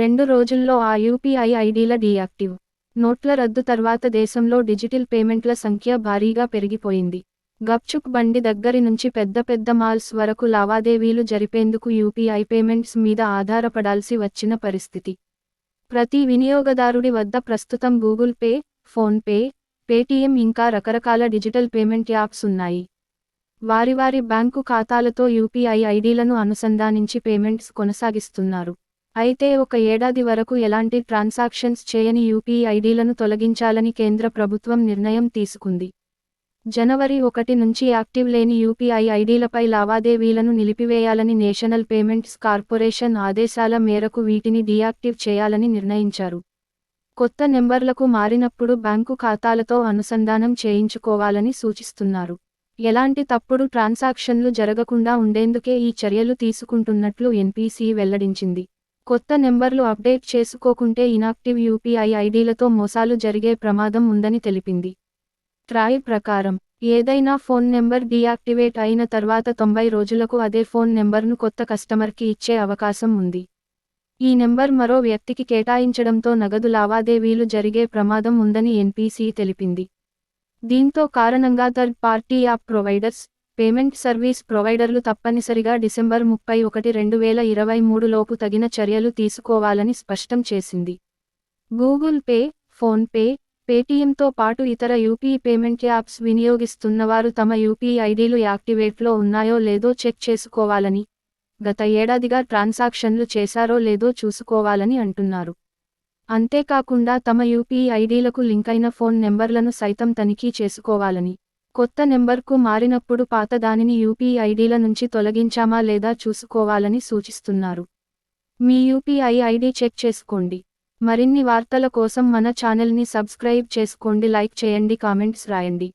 రెండు రోజుల్లో ఆ యూపీఐ ఐడీల డీయాక్టివ్. నోట్ల రద్దు తర్వాత దేశంలో డిజిటల్ పేమెంట్ల సంఖ్య భారీగా పెరిగిపోయింది. గప్చుక్ బండి దగ్గరి నుంచి పెద్ద పెద్ద మాల్స్ వరకు లావాదేవీలు జరిపేందుకు యూపీఐ పేమెంట్స్ మీద ఆధారపడాల్సి వచ్చిన పరిస్థితి. ప్రతి వినియోగదారుడి వద్ద ప్రస్తుతం గూగుల్ పే ఫోన్పే పేటీఎం ఇంకా రకరకాల డిజిటల్ పేమెంట్ యాప్స్ ఉన్నాయి. వారి వారి బ్యాంకు ఖాతాలతో యూపీఐ ఐడీలను అనుసంధానించి పేమెంట్స్ కొనసాగిస్తున్నారు. అయితే ఒక ఏడాది వరకు ఎలాంటి ట్రాన్సాక్షన్స్ చేయని యూపీఐ ఐడీలను తొలగించాలని కేంద్ర ప్రభుత్వం నిర్ణయం తీసుకుంది. జనవరి ఒకటి నుంచి యాక్టివ్ లేని యూపీఐ ఐడీలపై లావాదేవీలను నిలిపివేయాలని నేషనల్ పేమెంట్స్ కార్పొరేషన్ ఆదేశాల మేరకు వీటిని డియాక్టివ్ చేయాలని నిర్ణయించారు. కొత్త నెంబర్లకు మారినప్పుడు బ్యాంకు ఖాతాలతో అనుసంధానం చేయించుకోవాలని సూచిస్తున్నారు. ఎలాంటి తప్పుడు ట్రాన్సాక్షన్లు జరగకుండా ఉండేందుకే ఈ చర్యలు తీసుకుంటున్నట్లు ఎన్పీసీ వెల్లడించింది. కొత్త నెంబర్లు అప్డేట్ చేసుకోకుంటే ఇనాక్టివ్ యూపీఐ ఐడీలతో మోసాలు జరిగే ప్రమాదం ఉందని తెలిపింది. ట్రాయ్ ప్రకారం ఏదైనా ఫోన్ నెంబర్ డీయాక్టివేట్ అయిన తర్వాత తొంభై రోజులకు అదే ఫోన్ నెంబర్ను కొత్త కస్టమర్కి ఇచ్చే అవకాశం ఉంది. ఈ నెంబర్ మరో వ్యక్తికి కేటాయించడంతో నగదు లావాదేవీలు జరిగే ప్రమాదం ఉందని ఎన్పీసీ తెలిపింది. దీంతో కారణంగా third party app providers payment service ప్రొవైడర్లు తప్పనిసరిగా డిసెంబర్ ముప్పై ఒకటి రెండు వేల ఇరవై మూడు లోపు తగిన చర్యలు తీసుకోవాలని స్పష్టం చేసింది. గూగుల్ పే ఫోన్పే పేటీఎంతో పాటు ఇతర యూపీఐ పేమెంట్ యాప్స్ వినియోగిస్తున్నవారు తమ యూపీ ఐడీలు యాక్టివేట్లో ఉన్నాయో లేదో చెక్ చేసుకోవాలని గత ఏడాదిగా ట్రాన్సాక్షన్లు చేశారో లేదో చూసుకోవాలని అంటున్నారు. అంతేకాకుండా తమ యూపీ ఐడీలకు లింకైన ఫోన్ నెంబర్లను సైతం తనిఖీ చేసుకోవాలని కొత్త నెంబర్కు మారినప్పుడు పాత దానిని యూపీఐ ఐడీల నుంచి తొలగించామా లేదా చూసుకోవాలని సూచిస్తున్నారు. మీ యూపీఐ ఐడీ చెక్ చేసుకోండి. మరిన్ని వార్తల కోసం మన ఛానల్ని సబ్స్క్రైబ్ చేసుకోండి లైక్ చేయండి కామెంట్స్ రాయండి.